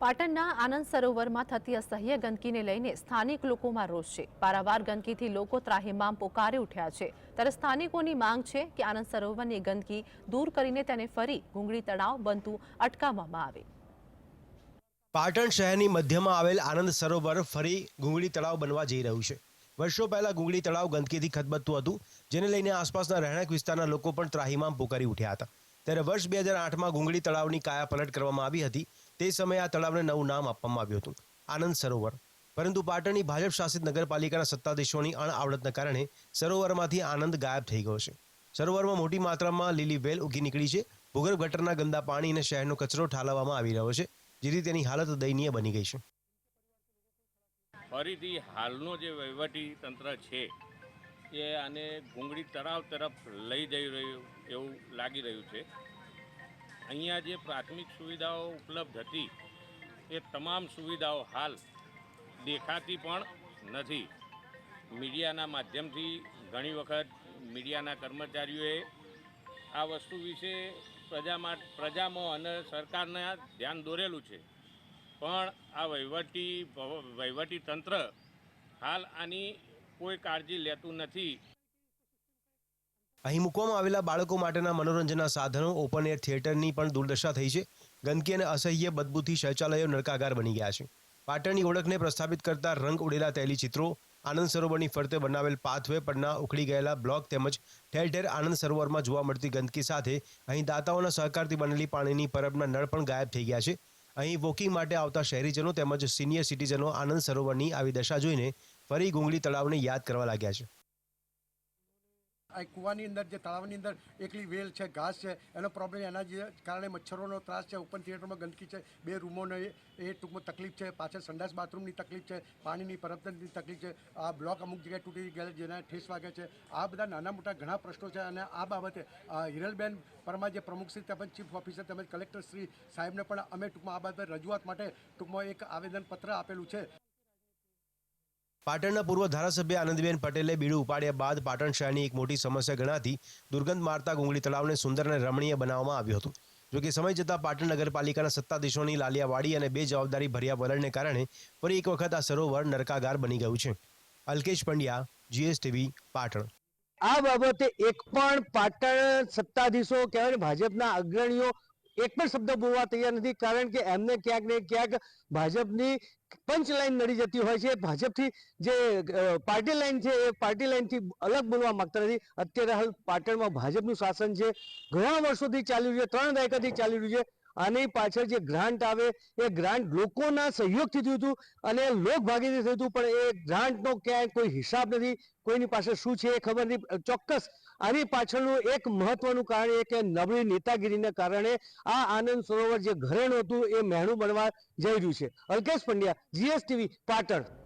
પાટણના આનંદ સરોવરમાં થતી અસહ્ય ગંદકીને લઈને સ્થાનિક લોકોમાં રોષ છે. પારાવાર ગંદકીથી લોકો ત્રાહિમામ પોકારી ઉઠ્યા છે. ત્યારે સ્થાનિકોની માંગ છે કે આનંદ સરોવરની ગંદકી દૂર કરીને તેને ફરી ગુંગળી તળાવ બનતું અટકાવવામાં આવે. પાટણ શહેરની મધ્યમાં આવેલ આનંદ સરોવર ફરી ગુંગળી તળાવ બનવા જઈ રહ્યું છે. વર્ષો પહેલા ગુંગળી તળાવ ગંદકીથી ખદબદતું હતું, જેને લઈને આસપાસના રહેણાંક વિસ્તારના લોકો પણ ત્રાહિમામ પોકારી ઉઠ્યા હતા. ત્યારે વર્ષ બે હજાર આઠમાં ગુંગળી તળાવની કાયા પલટ કરવામાં આવી હતી. તે સમયે આ તળાવને નવું નામ આપવામાં આવ્યું હતું. આનંદ સરોવર. પરંતુ પાટણની ભાજપ શાસિત નગરપાલિકાના સત્તાધીશોની અણઆવડતના કારણે સરોવરમાંથી આનંદ ગાયબ થઈ ગયો છે. સરોવરમાં મોટી માત્રામાં લીલી વેલ ઉગી નીકળી છે. ભૂગર્ભ ગટરના ગંદા પાણી અને શહેરનો કચરો ઠાલવવામાં આવી રહ્યો છે, જેથી તેની હાલત દયનીય બની ગઈ છે. ફરીથી હાલનો જે વહીવટી તંત્ર છે, એ આને ઘૂંગળી તળાવ તરફ લઈ જઈ રહ્યું એવું લાગી રહ્યું છે. અહીંયા જે પ્રાથમિક સુવિધાઓ ઉપલબ્ધ હતી, એ તમામ સુવિધાઓ હાલ દેખાતી પણ નથી. મીડિયાના માધ્યમથી ઘણી વખત મીડિયાના કર્મચારીઓએ આ વસ્તુ વિશે પ્રજામાં પ્રજામાં અને સરકારના ધ્યાન દોરેલું છે. પણ આ વહીવટી વહીવટી તંત્ર હાલ આની કોઈ કાળજી લેતું નથી. અહીં મૂકવામાં આવેલા બાળકો માટેના મનોરંજનના સાધનો ઓપન એર થિયેટરની પણ દુર્દશા થઈ છે. ગંદકી અને અસહ્ય બદબૂથી શૌચાલયો નરકાગાર બની ગયા છે. પાટણની ઓળખને પ્રસ્થાપિત કરતા રંગ ઉડેલા તૈલી ચિત્રો, આનંદ સરોવરની ફરતે બનાવેલ પાથવે પરના ઉખડી ગયેલા બ્લોક તેમજ ઠેર ઠેર આનંદ સરોવરમાં જોવા મળતી ગંદકી સાથે અહીં દાતાઓના સહકારથી બનેલી પાણીની પરબના નળ પણ ગાયબ થઈ ગયા છે. અહીં વોકિંગ માટે આવતા શહેરીજનો તેમજ સિનિયર સિટીઝનો આનંદ સરોવરની આવી દશા જોઈને ફરી ગુંગળી તળાવને યાદ કરવા લાગ્યા છે. આ કૂવાની અંદર જે તળાવની અંદર એકલી વેલ છે, ઘાસ છે, એનો પ્રોબ્લેમ એના જે કારણે મચ્છરોનો ત્રાસ છે ઓપન થિયેટરમાં ગંદકી છે, બે રૂમોને એ ટૂંકમાં તકલીફ છે, પાછળ સંડાસ બાથરૂમની તકલીફ છે, પાણીની પરબતનની તકલીફ છે, આ બ્લોક અમુક જગ્યાએ તૂટી ગયા જેના ઠેસ વાગે છે, આ બધા નાના મોટા ઘણા પ્રશ્નો છે અને આ બાબતે હિરલબેન પરમાર જે પ્રમુખ શ્રી તેમજ ચીફ ઓફિસર તેમજ કલેક્ટર શ્રી સાહેબને પણ અમે ટૂંકમાં આ બાબતે રજૂઆત માટે ટૂંકમાં એક આવેદનપત્ર આપેલું છે. પાટણના પૂર્વ ધારાસભ્ય આનંદબેન પટેલે બીડું ઉપાડ્યા બાદ પાટણ શહેરની એક મોટી સમસ્યા ગણાતી દુર્ગંધ મારતા ગુંગળી તળાવને સુંદર અને રમણીય બનાવવામાં આવ્યું હતું. જોકે સમય જતાં પાટણ નગરપાલિકાના સત્તાધીશોની લાલિયાવાડી અને બે જવાબદારી ભર્યા વલણને કારણે ફરી એક વખત આ સરોવર નરકાગાર બની ગયું છે. અલ્કેશ પંડ્યા, જીએસટીવી, પાટણ. આ બાબતે એક પણ પાટણ સત્તાધીશો કહેવાય ભાજપના અગ્રણીઓ એક પણ શબ્દ બોલવા તૈયાર નથી, કારણ કે એમને ક્યાંક ને ક્યાંક ભાજપની પંચ લાઈન નડી જતી હોય છે. ભાજપથી જે પાર્ટી લાઈન છે, એ પાર્ટી લાઈનથી અલગ બોલવા માંગતા નથી. અત્યારે હાલ પાટણમાં ભાજપનું શાસન છે. ઘણા વર્ષોથી ચાલી રહ્યું છે, ત્રણ દાયકાથી ચાલી રહ્યું છે. આની પાછળ જે ગ્રાન્ટ આવે, એ ગ્રાન્ટ લોકોના સહયોગથી થયું હતું અને લોકભાગીથી થયું હતું, પણ એ ગ્રાન્ટનો ક્યાંય કોઈ હિસાબ નથી. કોઈની પાસે શું છે એ ખબર નથી ચોક્કસ આની પાછળનું એક મહત્વનું કારણ એ કે નબળી નેતાગીરીને કારણે આ આનંદ સરોવર જે ઘરેણું હતું એ મહેણું બનવા જઈ રહ્યું છે. અલ્કેશ પંડ્યા, જીએસટીવી પાટણ.